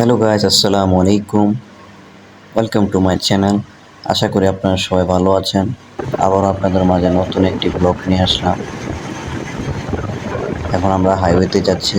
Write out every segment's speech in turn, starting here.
Hello guys আসসালামু আলাইকুম। Welcome to my channel আশা করি আপনারা সবাই ভালো আছেন। আবার আপনাদের মাঝে নতুন একটি ব্লগ নিয়ে আসলাম। এখন আমরা হাইওয়েতে যাচ্ছি।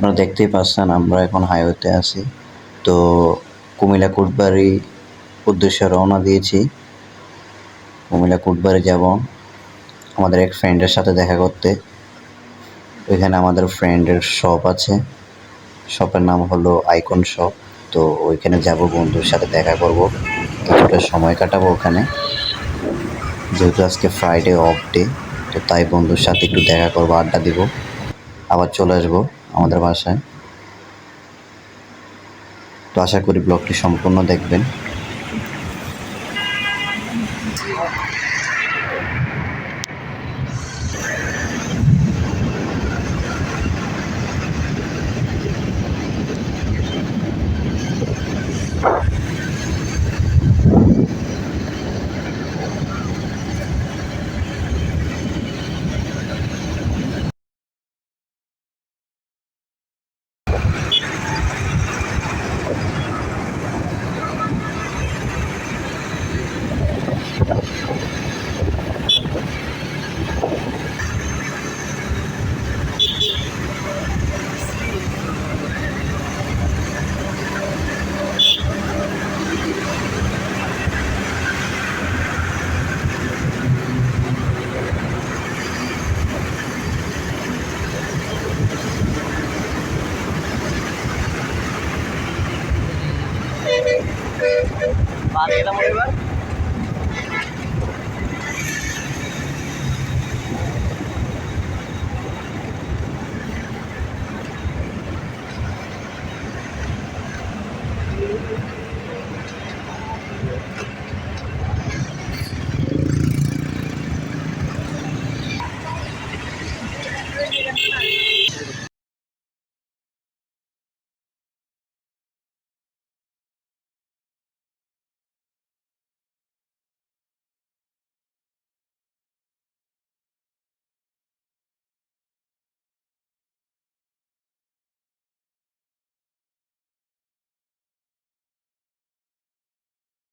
আপনারা দেখতেই পাচ্ছেন, আমরা এখন হাইওয়েতে আছি। তো কুমিল্লা কুটবাড়ি উদ্দেশ্যে রওনা দিয়েছি। কুমিল্লা কুটবাড়ি যাব। আমাদের এক ফ্রেন্ডের সাথে দেখা করতে। ওইখানে আমাদের ফ্রেন্ডের শপ আছে। শপের নাম হলো আইকন শপ তো ওইখানে যাব, বন্ধুর সাথে দেখা করব। কিছুটা সময় কাটাবো ওখানে। যেহেতু আজকে ফ্রাইডে অফ ডে তো তাই বন্ধুর সাথে একটু দেখা করব, আড্ডা দিব। আবার চলে আসব। আমাদের ভাষায় তো আশা করি ব্লগটি সম্পূর্ণ দেখবেন। Arayla mı var?